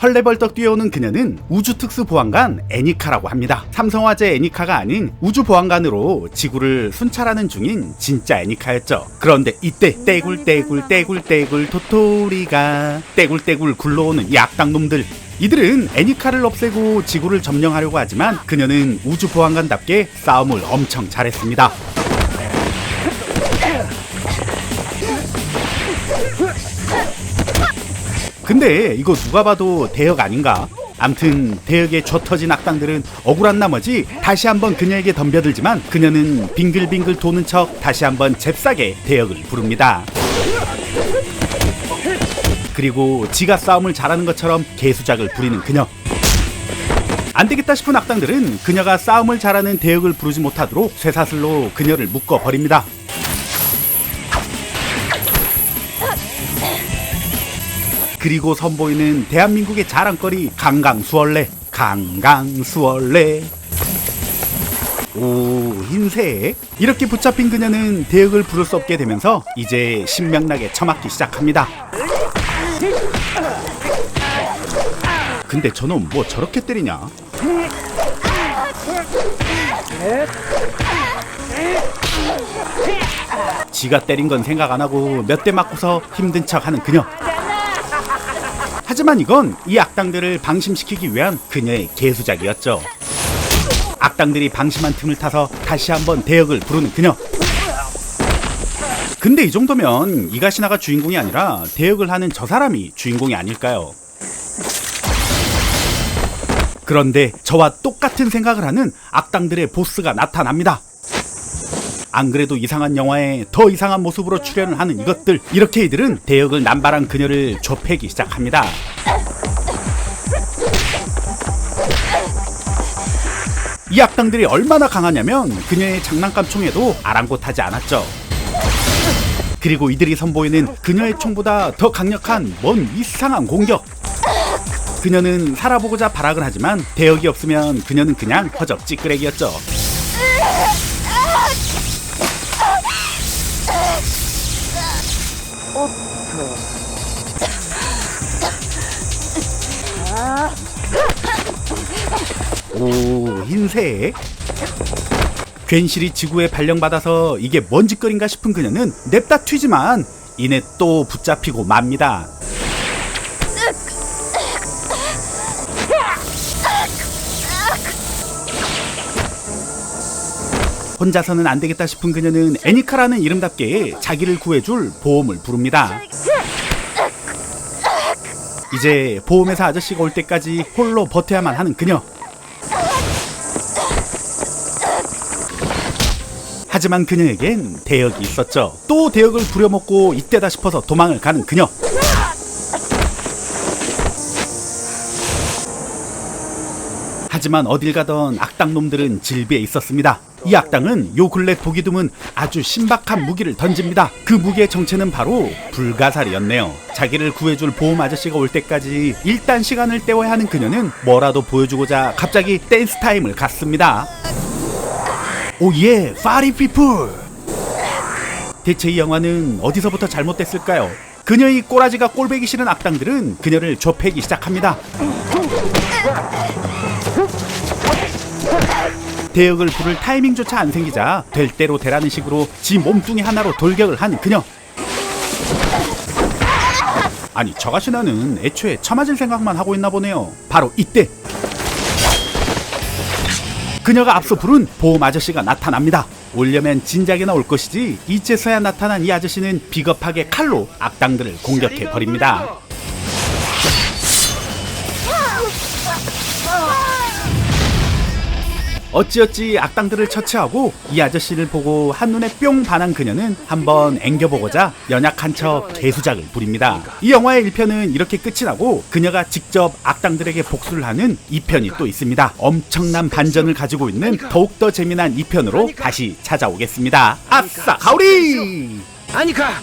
헐레벌떡 뛰어오는 그녀는 우주특수보안관 애니카라고 합니다. 삼성화재 애니카가 아닌 우주보안관으로 지구를 순찰하는 중인 진짜 애니카였죠. 그런데 이때 떼굴떼굴 떼굴떼굴 도토리가 떼굴떼굴 굴러오는 이 악당놈들 이들은 애니카를 없애고 지구를 점령하려고 하지만 그녀는 우주보안관답게 싸움을 엄청 잘했습니다. 근데 이거 누가 봐도 대역 아닌가? 암튼 대역에 줘 터진 악당들은 억울한 나머지 다시 한번 그녀에게 덤벼들지만 그녀는 빙글빙글 도는 척 다시 한번 잽싸게 대역을 부릅니다. 그리고 지가 싸움을 잘하는 것처럼 개수작을 부리는 그녀. 안 되겠다 싶은 악당들은 그녀가 싸움을 잘하는 대역을 부르지 못하도록 쇠사슬로 그녀를 묶어 버립니다. 그리고 선보이는 대한민국의 자랑거리 강강수월래 강강수월래 오 흰색. 이렇게 붙잡힌 그녀는 대역을 부를 수 없게 되면서 이제 신명나게 처맞기 시작합니다. 근데 저놈 뭐 저렇게 때리냐? 지가 때린 건 생각 안 하고 몇 대 맞고서 힘든 척 하는 그녀 하지만 이건 이 악당들을 방심시키기 위한 그녀의 개수작이었죠. 악당들이 방심한 틈을 타서 다시 한번 대역을 부르는 그녀. 근데 이 정도면 이가시나가 주인공이 아니라 대역을 하는 저 사람이 주인공이 아닐까요? 그런데 저와 똑같은 생각을 하는 악당들의 보스가 나타납니다. 안 그래도 이상한 영화에 더 이상한 모습으로 출연을 하는 이것들 이렇게 이들은 대역을 남발한 그녀를 좁히기 시작합니다. 이 악당들이 얼마나 강하냐면 그녀의 장난감 총에도 아랑곳하지 않았죠. 그리고 이들이 선보이는 그녀의 총보다 더 강력한 먼 이상한 공격. 그녀는 살아보고자 발악을 하지만 대역이 없으면 그녀는 그냥 허접 찌끄레기였죠. 오 흰색. 괜시리 지구에 발령받아서 이게 뭔 짓거린가 싶은 그녀는 냅다 튀지만 이내 또 붙잡히고 맙니다. 혼자서는 안 되겠다 싶은 그녀는 애니카라는 이름답게 자기를 구해줄 보험을 부릅니다. 이제 보험회사 아저씨가 올 때까지 홀로 버텨야만 하는 그녀 하지만 그녀에겐 대역이 있었죠. 또 대역을 부려먹고 이때다 싶어서 도망을 가는 그녀. 하지만 어딜 가던 악당놈들은 질비에 있었습니다. 이 악당은 요 근래 보기 드문 아주 신박한 무기를 던집니다. 그 무기의 정체는 바로 불가사리였네요. 자기를 구해줄 보험 아저씨가 올 때까지 일단 시간을 때워야 하는 그녀는 뭐라도 보여주고자 갑자기 댄스 타임을 갖습니다. 오예, 파리 피플. 대체 이 영화는 어디서부터 잘못됐을까요? 그녀의 꼬라지가 꼴배기 싫은 악당들은 그녀를 좁히기 시작합니다. 대역을 부를 타이밍조차 안 생기자 될 대로 되라는 식으로 지 몸뚱이 하나로 돌격을 한 그녀. 아니 저 가시나는 애초에 처맞을 생각만 하고 있나 보네요. 바로 이때 그녀가 앞서 부른 보험 아저씨가 나타납니다. 오려면 진작에 나 올 것이지 이제서야 나타난 이 아저씨는 비겁하게 칼로 악당들을 공격해 버립니다. 어찌어찌 악당들을 처치하고 이 아저씨를 보고 한눈에 뿅 반한 그녀는 한번 앵겨보고자 연약한 척 개수작을 부립니다. 이 영화의 1편은 이렇게 끝이 나고 그녀가 직접 악당들에게 복수를 하는 2편이 또 있습니다. 엄청난 반전을 가지고 있는 더욱더 재미난 2편으로 다시 찾아오겠습니다. 아싸 가오리! 아니까